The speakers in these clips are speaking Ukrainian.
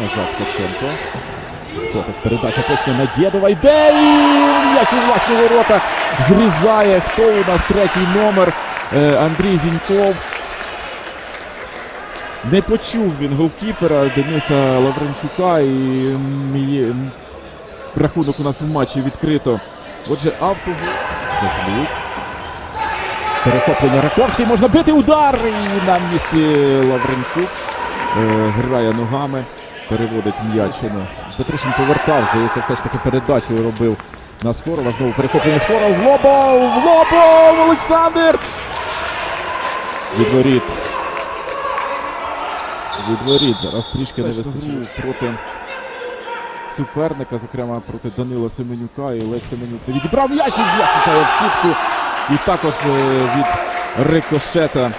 Назад Ткаченко. Хто так? Передача точно на Дєдова. Йде і м'яч у власні ворота зрізає. Хто у нас третій номер? Е, Андрій Зіньков. Не почув він голкіпера Дениса Лавренчука і рахунок у нас в матчі відкрито. Отже, автогол. Перехоплення Раковський. Можна бити удар. І на місці Лавренчук. Е, грає ногами. Переводить м'ячину. Петришин повертав, здається, все ж таки передачу робив на Скорова. Знову перехоплення Скоров. В Лобов! В Лобов! Олександр! Від воріт. Від воріт. Зараз трішки не вистачило проти суперника, зокрема проти Данила Семенюка. І Олег Семенюк не відібрав м'яч і м'яч в сітку. І також е, від рикошета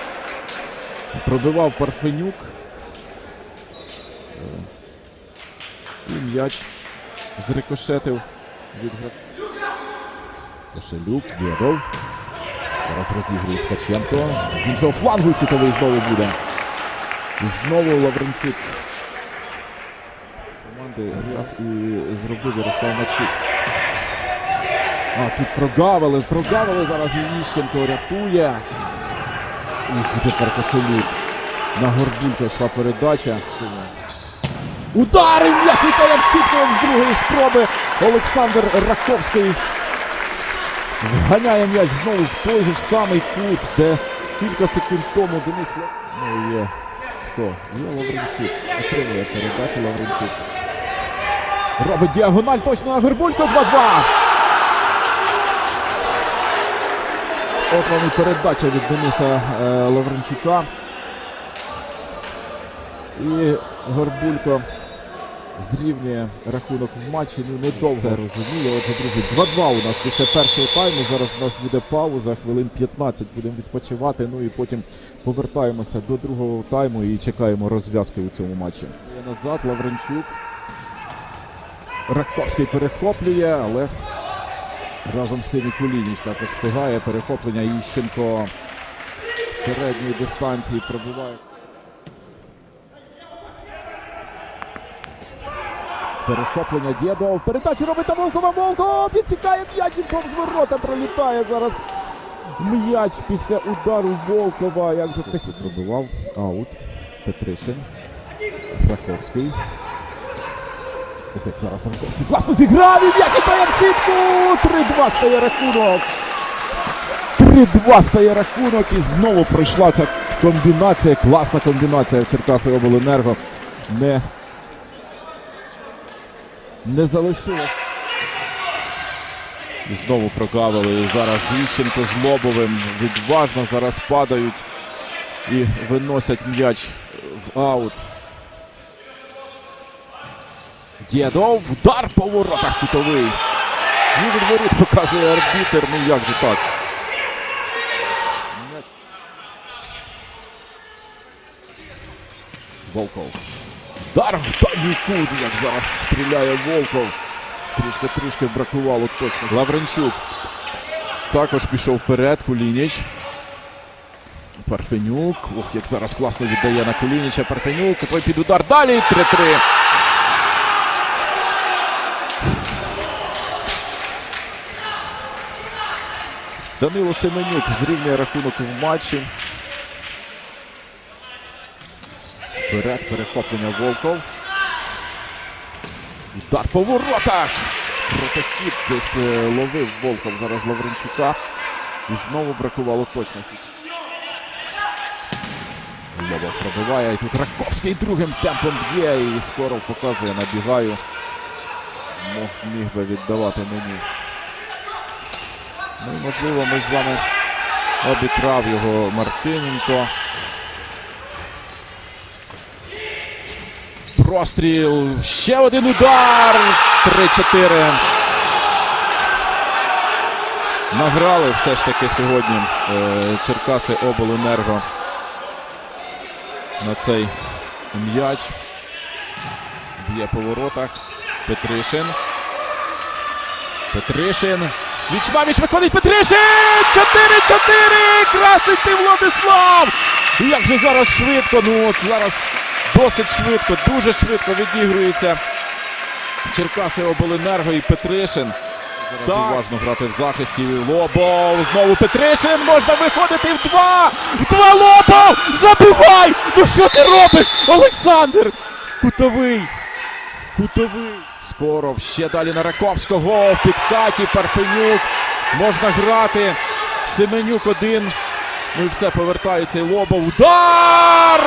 пробивав Парфенюк. І м'яч зрикошетив від Кошелюк, Дєдов. Зараз розігрує Ткаченко. З іншого флангу і кутовий знову буде. І знову Лавренчук. Команди раз і зробив Ярослав Мачук. А, тут прогавили, прогавили зараз і Іщенко рятує. Ух, тепер Кошелюк. На Горбулька йшла передача. Удар! і М'яч літає в сітку з другої спроби. Олександр Раковський вганяє м'яч знову в той же самий кут, де кілька секунд тому Денис Ла- Ну, є. Хто? Є Лавренчук. Отримує передачу Лавренчук. Робить діагональ точно на Горбулько 2-2. От вам і передача від Дениса е, Лавренчука. І Горбулько зрівнює рахунок в матчі. Ну недовго Все розуміє. Отже, друзі, 2-2 у нас після першого тайму. Зараз у нас буде пауза, хвилин 15 будемо відпочивати. Ну і потім повертаємося до другого тайму і чекаємо розв'язки у цьому матчі. Назад Лавренчук. Раковський перехоплює, але разом з тим і Кулініч також встигає. Перехоплення Іщенко середньої дистанції пробиває. Перехоплення Дєдов. Передачу робить на Волкова. Волков підсікає м'яч і повз ворота пролітає зараз. М'яч після удару Волкова. Як же таки пробивав. Аут. Петришин. Раковський. Як зараз Раковський класно зіграв і м'яч літає в сітку. 3-2 стає рахунок. 3-2 стає рахунок і знову пройшла ця комбінація. Класна комбінація в Черкаси Обленерго. Не не залишилось. Знову прогавили. І зараз Іщенко з Лобовим відважно зараз падають і виносять м'яч в аут. Дєдов, удар по воротах кутовий. І від воріт показує арбітер. Ну як же так? Волков. Удар в дальній кут, як зараз стріляє Волков. Трішки-трішки бракувало точно. Лавренчук також пішов вперед. Кулініч. Парфенюк. Ох, як зараз класно віддає на Кулініча. Парфенюк. Той під удар. Далі 3-3. Данило Семенюк зрівнює рахунок в матчі. Вперед перехоплення Волков. Удар по воротах. Протохід десь е, ловив Волков зараз Лавренчука. І знову бракувало точності. Лобов пробиває. І тут Раковський другим темпом б'є. І скоро показує, набігаю. Мог, міг би віддавати мені. Ну і можливо ми з вами обікрав його Мартиненко. Простріл. Ще один удар. 3-4. Награли все ж таки сьогодні е, Черкаси Обленерго на цей м'яч. Б'є по воротах. Петришин. Петришин. Віч на віч виходить Петришин! 4-4! Красить ти Владислав! Як же зараз швидко. Ну от зараз Досить швидко, дуже швидко відігрується Черкаси Обленерго і Петришин. Зараз Так. уважно грати в захисті. Лобов. Знову Петришин. Можна виходити в два. В два Лобов! Забивай! Ну що ти робиш, Олександр? Кутовий. Кутовий. Скоров. Ще далі на Раковського. В підкаті Парфенюк. Можна грати. Семенюк один. Ну і все, повертається і Лобов. Удар!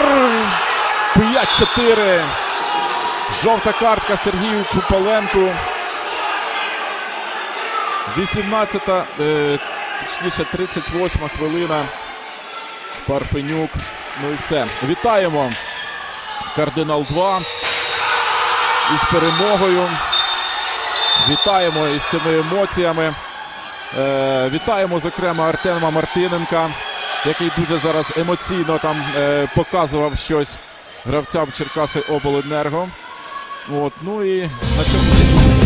5-4. Жовта картка Сергію Купаленку. 18-та, е, точніше 38 хвилина. Парфенюк. Ну і все. Вітаємо. Кардинал 2 із перемогою. Вітаємо із цими емоціями. Е, вітаємо, зокрема, Артема Мартиненка, який дуже зараз емоційно там е, показував щось гравцям Черкаси Обленерго. От, ну і на цьому.